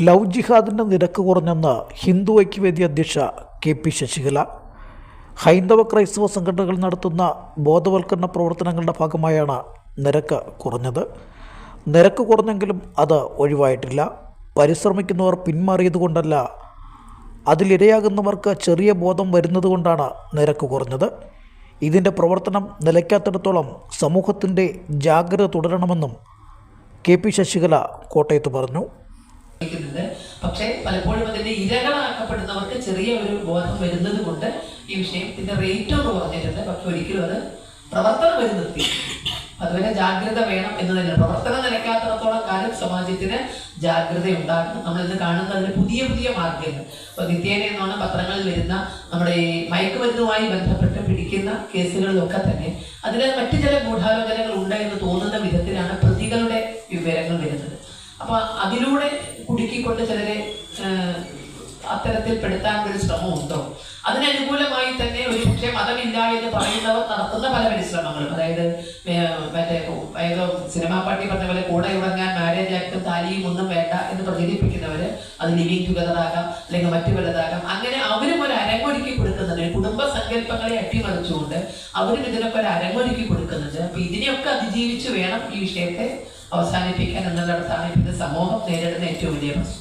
Love ജിഹാദിന്റെ നിരക്ക് കുറഞ്ഞെന്ന് ഹിന്ദു ഐക്യവേദി അധ്യക്ഷ K P Sasikala. ഹൈന്ദവ ക്രൈസ്തവ സംഘടനകൾ നടത്തുന്ന ബോധവൽക്കരണ പ്രവർത്തനങ്ങളുടെ ഭാഗമായാണ് നിരക്ക് കുറഞ്ഞത്. നിരക്ക് കുറഞ്ഞെങ്കിലും അത് ഒഴിവായിട്ടില്ല. പരിശ്രമിക്കുന്നവർ പിന്മാറിയതുകൊണ്ടല്ല അതിലിരയാകുന്നവർക്ക് ചെറിയ ബോധം വരുന്നതുകൊണ്ടാണ് നിരക്ക് കുറഞ്ഞത്. ഇതിന്റെ പ്രവർത്തനം നിലയ്ക്കാത്തിടത്തോളം സമൂഹത്തിന്റെ ജാഗ്രത തുടരണമെന്നും കെ പി ശശികല കോട്ടയത്ത് പറഞ്ഞു. പക്ഷേ പലപ്പോഴും അതിന്റെ ഇരകളാക്കപ്പെടുന്നവർക്ക് ചെറിയ ഒരു ബോധം വരുന്നത് കൊണ്ട് ഈ വിഷയത്തിന്റെ റേറ്റ് ഒന്ന് പറഞ്ഞിട്ടുണ്ട് പക്ഷെ ഒരിക്കലും അത് പ്രവർത്തനം വരെ നിർത്തി. അതുവരെ ജാഗ്രത വേണം എന്ന് തന്നെ പ്രവർത്തനം നിലയ്ക്കാത്തടത്തോളം കാലം സമാജത്തിന് ജാഗ്രത ഉണ്ടാകും നമ്മൾ ഇന്ന് കാണുന്നതിന് പുതിയ പുതിയ മാർഗങ്ങൾ ഇപ്പൊ നിത്യേന എന്നാണ് പത്രങ്ങളിൽ വരുന്ന നമ്മുടെ ഈ മയക്കുമരുന്നുമായി ബന്ധപ്പെട്ട് പിടിക്കുന്ന കേസുകളിലൊക്കെ തന്നെ അതിന് മറ്റു ചില ഗൂഢാലോചനകൾ ഉണ്ട് എന്ന് തോന്നുന്ന വിധത്തിലാണ് പ്രതികളുടെ വിവരങ്ങൾ വരുന്നത്. അപ്പൊ അതിലൂടെ കുടുക്കിക്കൊണ്ട് ചിലരെ അത്തരത്തിൽ പെടുത്താൻ ഒരു ശ്രമം ഉണ്ടോ അതിനനുകൂലമായി തന്നെ ഒരു പക്ഷേ മതമില്ല എന്ന് പറയുന്നവർ നടത്തുന്ന പല പരിശ്രമങ്ങളും. അതായത് മറ്റേ ഏതോ സിനിമാ പാർട്ടി പറഞ്ഞ പോലെ കൂടെ ഉറങ്ങാൻ മാരേജ് ആക്ടും താലിയും ഒന്നും വേണ്ട എന്ന് പ്രചരിപ്പിക്കുന്നവര് അത് ലിവിങ് ടുഗതറാകാം അല്ലെങ്കിൽ മറ്റു പലതാകാം. അങ്ങനെ അവരും ഒരു അരങ്ങൊരുക്കി കൊടുക്കുന്നുണ്ട്. കുടുംബ സങ്കല്പങ്ങളെ അട്ടിമറിച്ചുകൊണ്ട് അവരും ഇതിനൊക്കെ ഒരു അരങ്ങൊരുക്കി കൊടുക്കുന്നുണ്ട്. അപ്പൊ ഇതിനെയൊക്കെ അതിജീവിച്ച് വേണം ഈ വിഷയത്തെ അവസാനിപ്പിക്കാൻ എന്നുള്ളിടത്താണ് ഇപ്പോഴത്തെ സമൂഹം നേരിടുന്ന ഏറ്റവും വലിയ പ്രശ്നം.